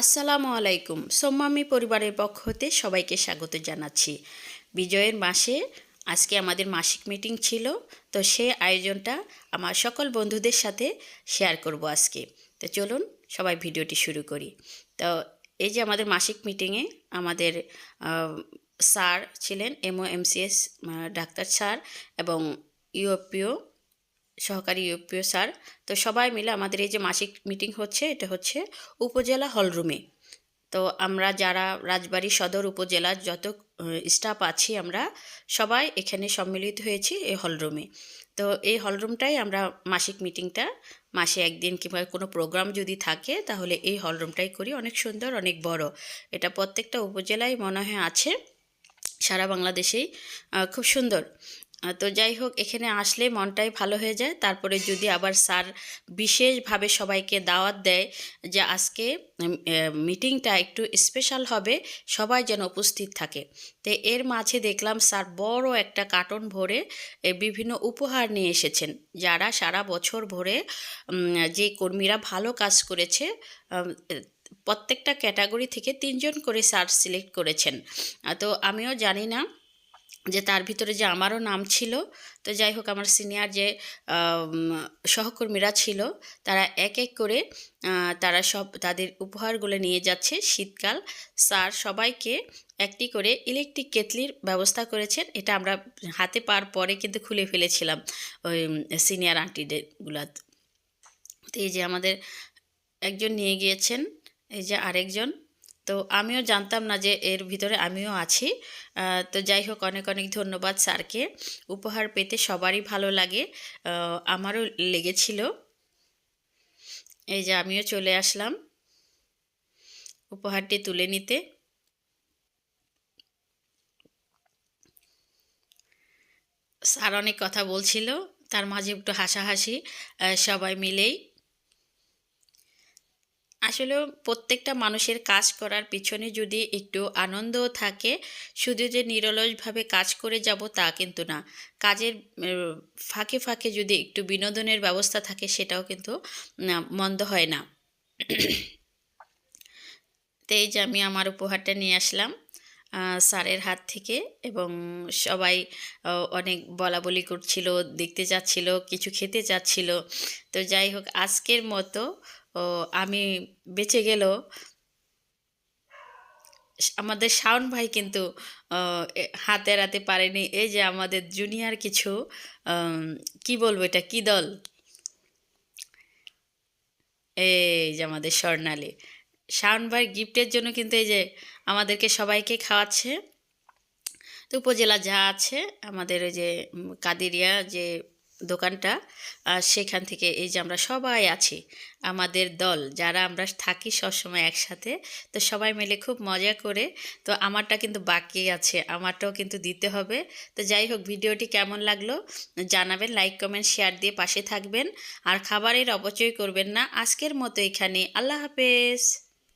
আসসালামু আলাইকুম। সোম্মামি পরিবারের পক্ষ হতে সবাইকে স্বাগত জানাচ্ছি। বিজয়ের মাসে আজকে আমাদের মাসিক মিটিং ছিল, তো সে আয়োজনটা আমার সকল বন্ধুদের সাথে শেয়ার করব আজকে। তো চলুন সবাই ভিডিওটি শুরু করি। তো এই যে আমাদের মাসিক মিটিংয়ে আমাদের স্যার ছিলেন এমও এমসিএস ডাক্তার স্যার এবং ইউপিও সহকারী ইউপিও স্যার। তো সবাই মিলে আমাদের এই যে মাসিক মিটিং হচ্ছে, এটা হচ্ছে উপজেলা হলরুমে তো আমরা যারা রাজবাড়ী সদর উপজেলার যত স্টাফ আছি আমরা, সবাই এখানে সম্মিলিত হয়েছি এই হলরুমে তো এই হলরুমটাই আমরা মাসিক মিটিংটা, মাসে একদিন কিংবা কোনো প্রোগ্রাম যদি থাকে, তাহলে এই হলরুমটাই করি। অনেক সুন্দর, অনেক বড়। এটা প্রত্যেকটা উপজেলায় মনে হয় আছে, সারা বাংলাদেশেই খুব সুন্দর। তো যাই হোক, এখানে আসলে মনটাই ভালো হয়ে যায়। তারপরে যদি আবার স্যার বিশেষভাবে সবাইকে দাওয়াত দেয় যে আজকে মিটিংটা একটু স্পেশাল হবে, সবাই যেন উপস্থিত থাকে। তো এর মাঝে দেখলাম স্যার বড় একটা কার্টন ভরে বিভিন্ন উপহার নিয়ে এসেছেন। যারা সারা বছর ভরে যে কর্মীরা ভালো কাজ করেছে প্রত্যেকটা ক্যাটাগরি থেকে তিনজন করে স্যার সিলেক্ট করেছেন। তো আমিও জানি না যে তার ভিতরে যে আমারও নাম ছিল, তো যাই হোক আমার সিনিয়র যে সহকর্মীরা ছিল, তারা এক এক করে তারা সব তাদের উপহারগুলো নিয়ে যাচ্ছে শীতকাল। স্যার সবাইকে একটি করে ইলেকট্রিক কেতলির ব্যবস্থা করেছেন। এটা আমরা হাতে পার পরে কিন্তু খুলে ফেলেছিলাম ওই সিনিয়র আন্টিদেরগুলা তো এই যে আমাদের একজন নিয়ে গিয়েছেন, এই যে আরেকজন। তো আমিও জানতাম না যে এর ভিতরে আমিও আছি। তো যাই হোক, অনেক অনেক ধন্যবাদ স্যারকে। উপহার পেতে সবারই ভালো লাগে। আমারও লেগেছিল। এই যে আমিও চলে আসলাম উপহারটি তুলে নিতে। স্যার অনেক কথা বলছিল, তার মাঝে একটু হাসাহাসি সবাই মিলেই। আসলে প্রত্যেকটা মানুষের কাজ করার পিছনে যদি একটু আনন্দও থাকে, শুধু যে নিরলসভাবে কাজ করে যাব তা কিন্তু না। কাজের ফাঁকে ফাঁকে যদি একটু বিনোদনের ব্যবস্থা থাকে সেটাও কিন্তু মন্দ হয় না। তো এই যে আমি আমার উপহারটা নিয়ে আসলাম স্যারের হাত থেকে এবং সবাই অনেক বলা বলি করছিল, দেখতে যাচ্ছিল কিছু খেতে চাচ্ছিল। তো যাই হোক, আজকের মতো আমি বেঁচে গেল আমাদের শাওন ভাই কিন্তু হাতে রাতে পারেনি। এই যে আমাদের জুনিয়র কিছু কি বলব এটা, কি দল? এই যে আমাদের স্বর্ণালী। শাওন ভাই গিফটের জন্য কিন্তু এই যে আমাদেরকে সবাইকে খাওয়াচ্ছে। তো উপজেলা যা আছে, আমাদের ওই যে কাদিরিয়া যে দোকানটা আহ, সেখান থেকে এই যে আমরা সবাই আছি আমাদের দল যারা আমরা থাকি সবসময় একসাথে তো সবাই মিলে খুব মজা করে তো আমারটা কিন্তু বাকি আছে আমারটাও কিন্তু দিতে হবে। তো যাই হোক ভিডিওটি কেমন লাগল জানাবেন লাইক কমেন্ট শেয়ার দিয়ে পাশে থাকবেন। আর খাবারের অপচয় করবেন না। আজকের মতো এখানে আল্লাহ হাফেজ।